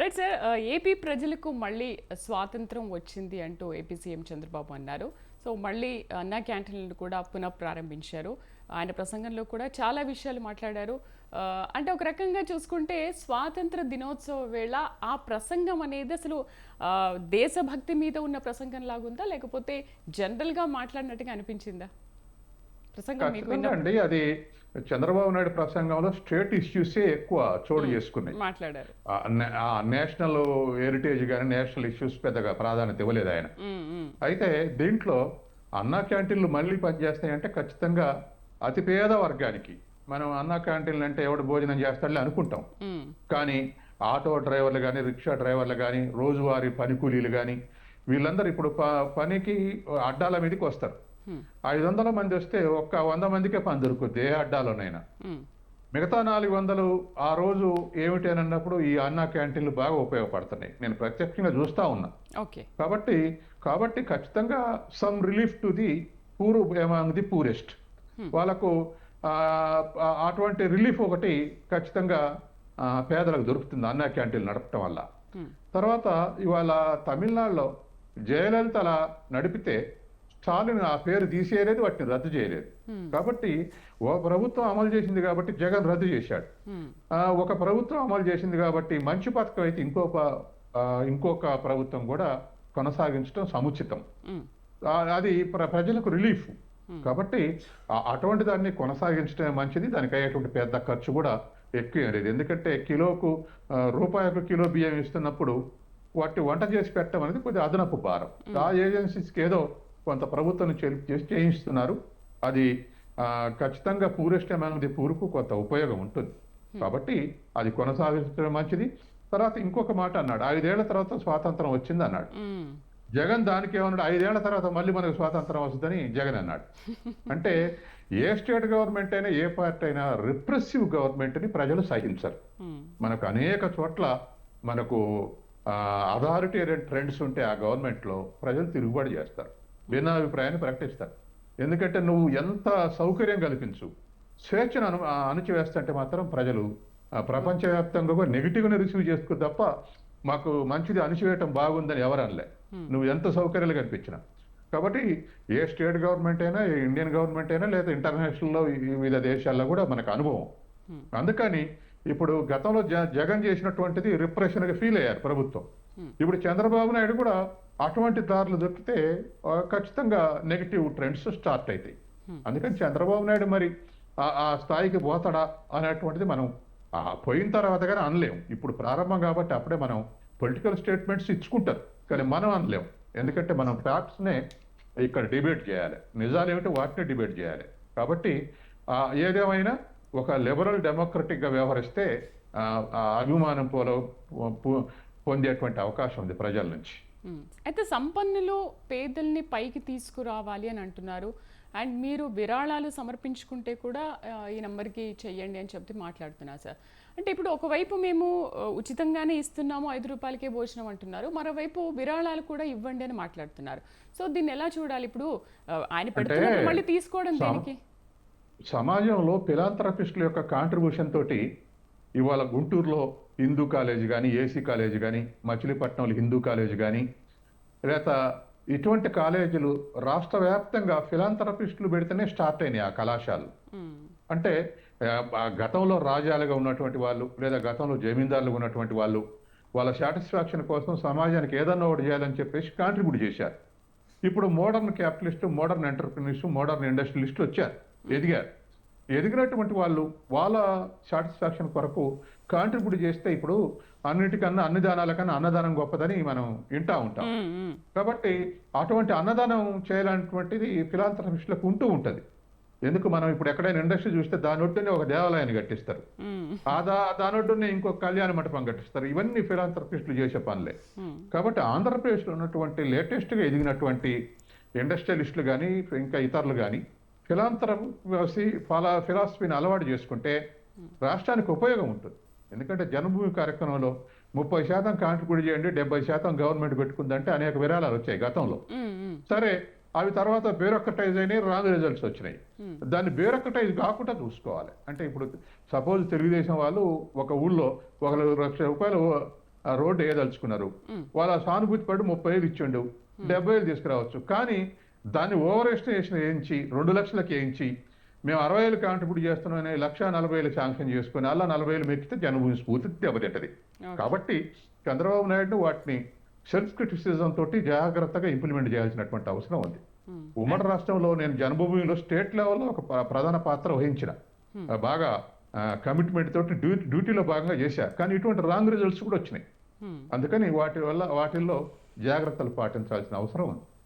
Right sir AP ప్రజలకు మళ్ళీ స్వాతంత్రం వచ్చింది అంటూ ఏపీ సీఎం చంద్రబాబు అన్నారు. సో మళ్ళీ అన్నా క్యాంటీన్లను కూడా పునః ప్రారంభించారు. ఆయన ప్రసంగంలో కూడా చాలా విషయాలు మాట్లాడారు. Uh, అంటే ఒక రకంగా చూసుకుంటే స్వాతంత్ర దినోత్సవ వేళ ఆ ప్రసంగం అనేది అసలు uh, దేశభక్తి మీద ఉన్న ప్రసంగం లాగుందా లేకపోతే జనరల్గా మాట్లాడినట్టుగా అనిపించిందా? అండి. అది చంద్రబాబు నాయుడు ప్రసంగంలో స్టేట్ ఇష్యూసే ఎక్కువ చోటు చేసుకున్నాయి. మాట్లాడారు. నేషనల్ హెరిటేజ్ కానీ నేషనల్ ఇష్యూస్ పెద్దగా ప్రాధాన్యత ఇవ్వలేదు ఆయన. అయితే దీంట్లో అన్నా క్యాంటీన్లు మళ్ళీ పనిచేస్తాయంటే ఖచ్చితంగా అతి పేద వర్గానికి మనం అన్నా క్యాంటీన్లు అంటే ఎవడు భోజనం చేస్తాడని అనుకుంటాం. కానీ ఆటో డ్రైవర్లు కానీ రిక్షా డ్రైవర్లు కానీ రోజువారీ పని కూలీలు కానీ వీళ్ళందరూ ఇప్పుడు పనికి అడ్డాల మీదకి వస్తారు. ఐదు వందల మంది వస్తే ఒక్క వంద మందికే పని దొరుకుద్ది ఏ అడ్డాలోనైనా. ఉమ్, మిగతా నాలుగు వందలు ఆ రోజు ఏమిటి అని అన్నప్పుడు ఈ అన్నా క్యాంటీన్లు బాగా ఉపయోగపడుతున్నాయి. నేను ప్రత్యక్షంగా చూస్తా ఉన్నా. కాబట్టి కాబట్టి ఖచ్చితంగా some relief to the poor the poorest. వాళ్ళకు ఆ, ఆ, అటువంటి రిలీఫ్ ఒకటి ఖచ్చితంగా పేదలకు దొరుకుతుంది అన్నా క్యాంటీన్లు నడపటం వల్ల. తర్వాత ఇవాళ తమిళనాడులో జయలలిత అలా నడిపితే స్టాలిన్ ఆ పేరు తీసేయలేదు వాటిని రద్దు చేయలేదు. కాబట్టి ఓ ప్రభుత్వం అమలు చేసింది కాబట్టి జగన్ రద్దు చేశాడు. ఒక ప్రభుత్వం అమలు చేసింది కాబట్టి మంచి పథకం అయితే ఇంకొక ఇంకొక ప్రభుత్వం కూడా కొనసాగించడం సముచితం. అది ప్ర- ప్రజలకు రిలీఫ్. కాబట్టి అటువంటి దాన్ని కొనసాగించడమే మంచిది దానికి అయ్యేటువంటి పెద్ద ఖర్చు కూడా ఎక్కువ లేదు. ఎందుకంటే కిలోకు రూపాయకు కిలో బియ్యం ఇస్తున్నప్పుడు వాటి వంట చేసి పెట్టడం అనేది కొద్దిగా అదనపు భారం. ఆ ఏజెన్సీస్కి ఏదో కొంత ప్రభుత్వం చేసి చేయిస్తున్నారు. అది ఖచ్చితంగా పూరెస్ట్ అనేది పూరుకు కొంత ఉపయోగం ఉంటుంది. కాబట్టి అది కొనసాగించడం మంచిది. తర్వాత ఇంకొక మాట అన్నాడు. ఐదేళ్ళ తర్వాత స్వాతంత్రం వచ్చింది అన్నాడు. జగన్ దానికి ఏమన్నాడు? ఐదేళ్ళ తర్వాత మళ్ళీ మనకు స్వాతంత్రం వస్తుందని జగన్ అన్నాడు. అంటే ఏ స్టేట్ గవర్నమెంట్ అయినా ఏ పార్టీ అయినా రిప్రెసివ్ గవర్నమెంట్ని ప్రజలు సహించరు. మనకు అనేక చోట్ల మనకు అథారిటేరియన్ ట్రెండ్స్ ఉంటే ఆ గవర్నమెంట్లో ప్రజలు తిరుగుబాటు చేస్తారు. భిన్నాభిప్రాయాన్ని ప్రకటిస్తారు ఎందుకంటే నువ్వు ఎంత సౌకర్యం కల్పించు స్వేచ్ఛను అను అణిచివేస్తుంటే మాత్రం ప్రజలు ఆ, ప్రపంచవ్యాప్తంగా కూడా నెగిటివ్ని రిసీవ్ చేసుకో తప్ప మాకు మంచిది అణిచివేయటం బాగుందని ఎవరు అనలే. నువ్వు ఎంత సౌకర్యాలు కల్పించినా. కాబట్టి ఏ స్టేట్ గవర్నమెంట్ అయినా ఏ ఇండియన్ గవర్నమెంట్ అయినా లేదా ఇంటర్నేషనల్లో వివిధ దేశాల్లో కూడా మనకు అనుభవం. అందుకని ఇప్పుడు గతంలో జ- జగన్ చేసినటువంటిది రిప్రెషన్గా ఫీల్ అయ్యారు ప్రభుత్వం. ఇప్పుడు చంద్రబాబు నాయుడు కూడా అటువంటి దారులు దొరికితే ఖచ్చితంగా నెగిటివ్ ట్రెండ్స్ స్టార్ట్ అవుతాయి అందుకని చంద్రబాబు నాయుడు మరి ఆ- స్థాయికి పోతాడా అనేటువంటిది మనం ఆ పోయిన తర్వాత కానీ అనలేం ఇప్పుడు ప్రారంభం కాబట్టి అప్పుడే మనం పొలిటికల్ స్టేట్మెంట్స్ ఇచ్చుకుంటారు. కానీ మనం అనలేం ఎందుకంటే మనం ఫ్యాక్ట్స్ నే ఇక్కడ డిబేట్ చేయాలి. నిజాలు ఏమిటో? వాటిని డిబేట్ చేయాలి. కాబట్టి ఆ, ఏదేమైనా ఒక లిబరల్ డెమోక్రటిక్గా వ్యవహరిస్తే అభిమానం పోలో పొందేటువంటి అవకాశం ఉంది ప్రజల నుంచి. ఉమ్. అయితే సంపన్నులు పేదల్ని పైకి తీసుకురావాలి అని అంటున్నారు. అండ్ మీరు విరాళాలు సమర్పించుకుంటే కూడా ఈ నెంబర్కి చెయ్యండి అని చెప్పి మాట్లాడుతున్నారు సార్. అంటే ఇప్పుడు ఒకవైపు మేము ఉచితంగానే ఇస్తున్నాము ఐదు రూపాయలకే భోజనం అంటున్నారు. మరోవైపు విరాళాలు కూడా ఇవ్వండి అని మాట్లాడుతున్నారు. సో దీన్ని ఎలా చూడాలి ఇప్పుడు? ఆయన మళ్ళీ తీసుకోవడం దేనికి? సమాజంలో ఫిలాంథ్రపిస్టుల యొక్క కాంట్రిబ్యూషన్ తోటి ఇవాళ గుంటూరులో హిందూ కాలేజ్ కానీ ఏసీ కాలేజ్ కానీ మచిలీపట్నంలో హిందూ కాలేజ్ కానీ లేక ఇటువంటి కాలేజీలు రాష్ట్ర వ్యాప్తంగా ఫిలాంథ్రపిస్టులు పెడితేనే స్టార్ట్ అయినాయి ఆ కళాశాలలు. అంటే గతంలో రాజాలుగా ఉన్నటువంటి వాళ్ళు లేదా గతంలో జమీందారులుగా ఉన్నటువంటి వాళ్ళు వాళ్ళ సాటిస్ఫాక్షన్ కోసం సమాజానికి ఏదన్నా ఒకటి చేయాలని చెప్పేసి కాంట్రిబ్యూట్ చేశారు. ఇప్పుడు modern capitalist modern entrepreneurs modern ఇండస్ట్రియలిస్టులు వచ్చారు ఎదిగారు. ఎదిగినటువంటి వాళ్ళు వాళ్ళ సాటిస్ఫాక్షన్ కొరకు కాంట్రిబ్యూట్ చేస్తే ఇప్పుడు అన్నిటికన్నా అన్ని దానాల కన్నా అన్నదానం గొప్పదని మనం వింటా ఉంటాం. కాబట్టి అటువంటి అన్నదానం చేయాలన్నటువంటిది ఫిలాంథ్రపిస్టులకు ఉంటూ ఉంటది. ఎందుకు మనం ఇప్పుడు ఎక్కడైనా ఇండస్ట్రీ చూస్తే దాని ఒడ్డునే ఒక దేవాలయాన్ని కట్టిస్తారు. ఆ దా దాని ఒడ్డునే ఇంకొక కళ్యాణ మంటపం కట్టిస్తారు. ఇవన్నీ ఫిలాంథ్రపిస్టులు చేసే పనులే. కాబట్టి ఆంధ్రప్రదేశ్లో ఉన్నటువంటి లేటెస్ట్గా ఎదిగినటువంటి ఇండస్ట్రియలిస్టులు కానీ ఇంకా ఇతరులు కానీ ఫిలాంథ్రపీ ఫలా ఫిలాసఫీని అలవాటు చేసుకుంటే రాష్ట్రానికి ఉపయోగం ఉంటుంది. ఎందుకంటే జన్మభూమి కార్యక్రమంలో ముప్పై శాతం కాంట్రిబ్యూట్ చేయండి డెబ్బై శాతం గవర్నమెంట్ పెట్టుకుందంటే అనేక విరాళాలు వచ్చాయి గతంలో. సరే అవి తర్వాత బ్యూరోక్రటైజ్ అయినాయి రాంగ్ రిజల్ట్స్ వచ్చినాయి. దాన్ని బ్యూరోక్రటైజ్ కాకుండా చూసుకోవాలి. అంటే ఇప్పుడు సపోజ్ తెలుగుదేశం వాళ్ళు ఒక ఊళ్ళో ఒక లక్ష రూపాయలు రోడ్డు వేయదలుచుకున్నారు. వాళ్ళ సానుభూతి పడి ముప్పై ఐదు ఇచ్చిండు డెబ్బై ఐదు తీసుకురావచ్చు. కానీ దాన్ని ఓవర్ ఎస్టిమేషన్ వేయించి రెండు లక్షలకు వేయించి మేము అరవై వేలు కాంట్రిబ్యూట్ చేస్తున్నామని లక్ష నలభై వేలు శాంక్షన్ చేసుకుని అలా నలభై వేలు మెక్కితే జనభూమి స్ఫూర్తి దెబ్బతింటది. కాబట్టి చంద్రబాబు నాయుడు వాటిని సెల్ఫ్ క్రిటిసిజం తోటి జాగ్రత్తగా ఇంప్లిమెంట్ చేయాల్సినటువంటి అవసరం ఉంది. ఉమ్మడి రాష్ట్రంలో నేను జన్మభూమిలో స్టేట్ లెవెల్లో ఒక ప్ర- ప్రధాన పాత్ర వహించిన. బాగా కమిట్మెంట్ తోటి డ్యూటీ డ్యూటీలో భాగంగా చేశా. కానీ ఇటువంటి రాంగ్ రిజల్ట్స్ కూడా వచ్చినాయి. అందుకని వాటి వల్ల వాటిల్లో జాగ్రత్తలు పాటించాల్సిన అవసరం ఉంది.